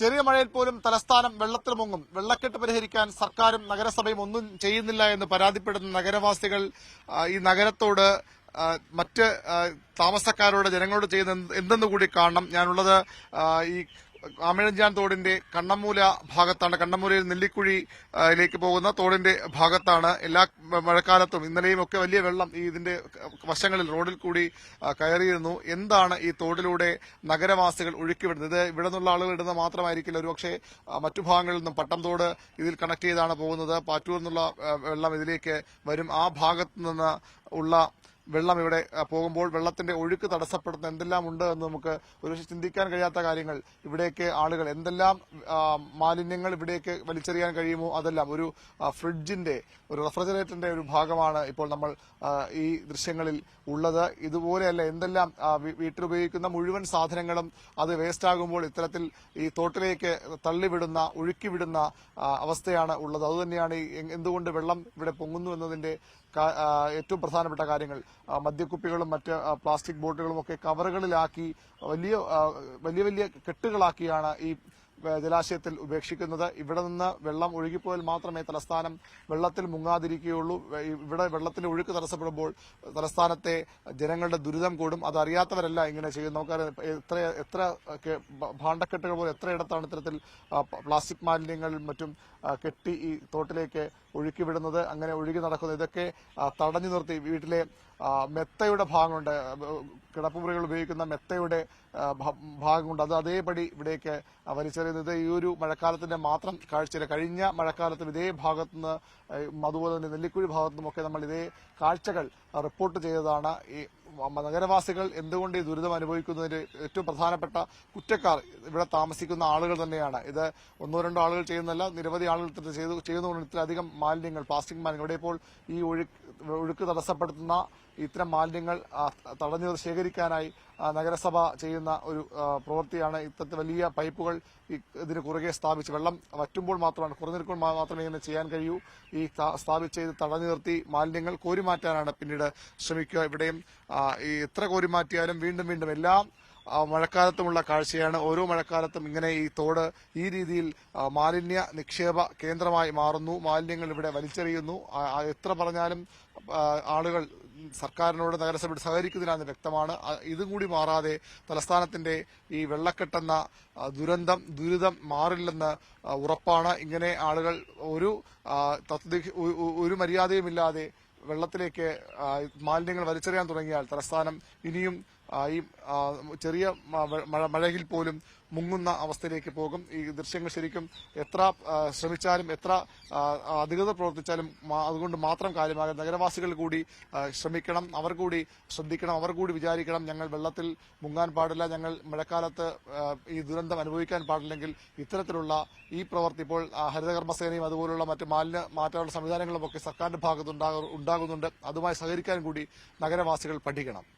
ചെറിയ മഴയിൽ പോലും തലസ്ഥാനം വെള്ളത്തിൽ മുങ്ങും. വെള്ളക്കെട്ട് പരിഹരിക്കാൻ സർക്കാരും നഗരസഭയും ഒന്നും ചെയ്യുന്നില്ല എന്ന് പരാതിപ്പെടുന്ന നഗരവാസികൾ ഈ നഗരത്തോട് മറ്റ് താമസക്കാരോട് ജനങ്ങളോട് ചെയ്യുന്ന എന്ത് എന്തെന്ന് കൂടി കാണണം. ഞാനുള്ളത് ഈ ആമിഴഞ്ചാൻ തോടിന്റെ കണ്ണമ്മൂല ഭാഗത്താണ് കണ്ണമ്മൂലയിൽ നെല്ലിക്കുഴിയിലേക്ക് പോകുന്ന തോടിന്റെ ഭാഗത്താണ് എല്ലാ മഴക്കാലത്തും ഇന്നലെയും ഒക്കെ വലിയ വെള്ളം ഈ ഇതിന്റെ വശങ്ങളിൽ റോഡിൽ കൂടി കയറിയിരുന്നു. എന്താണ് ഈ തോടിലൂടെ നഗരവാസികൾ ഒഴുക്കിവിടുന്നത്? ഇത് ഇവിടെ നിന്നുള്ള ആളുകൾ ഇടുന്നത് മാത്രമായിരിക്കില്ല. ഒരുപക്ഷെ മറ്റു ഭാഗങ്ങളിൽ നിന്നും പട്ടം തോട് ഇതിൽ കണക്ട് ചെയ്താണ് പോകുന്നത്. പാറ്റൂർ നിന്നുള്ള വെള്ളം ഇതിലേക്ക് വരും. ആ ഭാഗത്തു നിന്ന് ഉള്ള വെള്ളം ഇവിടെ പോകുമ്പോൾ വെള്ളത്തിന്റെ ഒഴുക്ക് തടസ്സപ്പെടുന്ന എന്തെല്ലാം ഉണ്ട് എന്ന് നമുക്ക് ഒരു ചിന്തിക്കാൻ കഴിയാത്ത കാര്യങ്ങൾ. ഇവിടേക്ക് ആളുകൾ എന്തെല്ലാം മാലിന്യങ്ങൾ ഇവിടേക്ക് വലിച്ചെറിയാൻ കഴിയുമോ അതെല്ലാം ഒരു ഫ്രിഡ്ജിന്റെ ഒരു റെഫ്രിജറേറ്ററിന്റെ ഒരു ഭാഗമാണ് ഇപ്പോൾ നമ്മൾ ഈ ദൃശ്യങ്ങളിൽ ഉള്ളത്. ഇതുപോലെയല്ല എന്തെല്ലാം വീട്ടിലുപയോഗിക്കുന്ന മുഴുവൻ സാധനങ്ങളും അത് വേസ്റ്റ് ആകുമ്പോൾ ഇത്തരത്തിൽ ഈ തോട്ടിലേക്ക് തള്ളിവിടുന്ന ഒഴുക്കിവിടുന്ന വിടുന്ന അവസ്ഥയാണ് ഉള്ളത്. അതുതന്നെയാണ് എന്തുകൊണ്ട് വെള്ളം ഇവിടെ പൊങ്ങുന്നു എന്നതിന്റെ ഏറ്റവും പ്രധാനപ്പെട്ട കാര്യങ്ങൾ. മദ്യക്കുപ്പികളും മറ്റ് പ്ലാസ്റ്റിക് ബോട്ടുകളും ഒക്കെ കവറുകളിലാക്കി വലിയ വലിയ വലിയ കെട്ടുകളാക്കിയാണ് ഈ ജലാശയത്തിൽ ഉപേക്ഷിക്കുന്നത്. ഇവിടെ നിന്ന് വെള്ളം ഒഴുകിപ്പോയാൽ മാത്രമേ തലസ്ഥാനം വെള്ളത്തിൽ മുങ്ങാതിരിക്കുകയുള്ളൂ. ഇവിടെ വെള്ളത്തിന്റെ ഒഴുക്ക് തടസ്സപ്പെടുമ്പോൾ തലസ്ഥാനത്തെ ജനങ്ങളുടെ ദുരിതം കൂടും. അതറിയാത്തവരല്ല ഇങ്ങനെ ചെയ്യുന്നത്. നമുക്കറിയാം എത്ര എത്ര ഭാണ്ഡക്കെട്ടുകൾ പോലെ എത്രയിടത്താണ് ഇത്തരത്തിൽ പ്ലാസ്റ്റിക് മാലിന്യങ്ങൾ മറ്റും കെട്ടി ഈ തോട്ടിലേക്ക് ഒഴുക്കി വിടുന്നത് അങ്ങനെ ഒഴുകി നടക്കുന്നത്. ഇതൊക്കെ തടഞ്ഞു നിർത്തി. വീട്ടിലെ മെത്തയുടെ ഭാഗമുണ്ട്. കിടപ്പുമുറികൾ ഉപയോഗിക്കുന്ന മെത്തയുടെ ഭാഗമുണ്ട്. അത് അതേപടി ഇവിടേക്ക് വലിച്ചെറിയുന്നത് ഈ ഒരു മഴക്കാലത്തിന്റെ മാത്രം കാഴ്ചയില്ല. കഴിഞ്ഞ മഴക്കാലത്തും ഇതേ ഭാഗത്തുനിന്ന് അതുപോലെ തന്നെ നെല്ലിക്കുഴി ഭാഗത്തുനിന്നുമൊക്കെ നമ്മൾ ഇതേ കാഴ്ചകൾ റിപ്പോർട്ട് ചെയ്തതാണ് ഈ നഗരവാസികൾ എന്തുകൊണ്ട് ഈ ദുരിതം അനുഭവിക്കുന്നതിന്റെ ഏറ്റവും പ്രധാനപ്പെട്ട കുറ്റക്കാർ ഇവിടെ താമസിക്കുന്ന ആളുകൾ തന്നെയാണ്. ഇത് ഒന്നോ രണ്ടോ ആളുകൾ ചെയ്യുന്നല്ല നിരവധി ആളുകൾ ചെയ്യുന്നതുകൊണ്ട് ഇത്രയധികം മാലിന്യങ്ങൾ പ്ലാസ്റ്റിക് മാലിന്യങ്ങൾ. ഇവിടെ ഇപ്പോൾ ഈ ഒഴുക്ക് തടസ്സപ്പെടുത്തുന്ന ഇത്തരം മാലിന്യങ്ങൾ തടഞ്ഞു ശേഖരിക്കാനായി നഗരസഭ ചെയ്യുന്ന ഒരു പ്രവൃത്തിയാണ് ഇത്തരത്തിൽ വലിയ പൈപ്പുകൾ ഇതിന് കുറുകെ സ്ഥാപിച്ച് വെള്ളം വറ്റുമ്പോൾ മാത്രമാണ് കുറഞ്ഞിരിക്കുമ്പോൾ മാത്രമേ ഇങ്ങനെ ചെയ്യാൻ കഴിയൂ. ഈ സ്ഥാപിച്ച് ഇത് തടഞ്ഞു നിർത്തി മാലിന്യങ്ങൾ കോരിമാറ്റാനാണ് പിന്നീട് ശ്രമിക്കുക. ഇവിടെയും ഈ എത്ര കോരിമാറ്റിയാലും വീണ്ടും വീണ്ടും എല്ലാം മഴക്കാലത്തുമുള്ള കാഴ്ചയാണ്. ഓരോ മഴക്കാലത്തും ഇങ്ങനെ ഈ തോട് ഈ രീതിയിൽ മാലിന്യ നിക്ഷേപ കേന്ദ്രമായി മാറുന്നു. മാലിന്യങ്ങൾ ഇവിടെ വലിച്ചെറിയുന്നു. എത്ര പറഞ്ഞാലും ആളുകൾ സർക്കാരിനോട് നഗരസഭയോട് സഹകരിക്കുന്നതിനാണ് വ്യക്തമാണ്. ഇതും കൂടി മാറാതെ തലസ്ഥാനത്തിന്റെ ഈ വെള്ളക്കെട്ടെന്ന ദുരന്തം ദുരിതം മാറില്ലെന്ന് ഉറപ്പാണ്. ഇങ്ങനെ ആളുകൾ ഒരു തത്വ- ഒരു മര്യാദയുമില്ലാതെ വെള്ളത്തിലേക്ക് മാലിന്യങ്ങൾ വലിച്ചെറിയാൻ തുടങ്ങിയാൽ തലസ്ഥാനം ഇനിയും ഈ ചെറിയ മഴയിൽ പോലും മുങ്ങുന്ന അവസ്ഥയിലേക്ക് പോകും. ഈ ദൃശ്യങ്ങൾ ശരിക്കും എത്ര ശ്രമിച്ചാലും എത്ര അധികൃതർ പ്രവർത്തിച്ചാലും അതുകൊണ്ട് മാത്രം കാര്യമാകും. നഗരവാസികൾ കൂടി ശ്രമിക്കണം. അവർ കൂടി ശ്രദ്ധിക്കണം. അവർ കൂടി വിചാരിക്കണം. ഞങ്ങൾ വെള്ളത്തിൽ മുങ്ങാൻ പാടില്ല. ഞങ്ങൾ മഴക്കാലത്ത് ഈ ദുരന്തം അനുഭവിക്കാൻ പാടില്ലെങ്കിൽ ഇത്തരത്തിലുള്ള ഈ പ്രവൃത്തി ഇപ്പോൾ ഹരിതകർമ്മസേനയും അതുപോലുള്ള മറ്റ് മാലിന്യ മാറ്റാനുള്ള സംവിധാനങ്ങളും ഒക്കെ സർക്കാരിന്റെ ഭാഗത്ത് ഉണ്ടാകുന്നുണ്ട്. അതുമായി സഹകരിക്കാൻ കൂടി നഗരവാസികൾ പഠിക്കണം.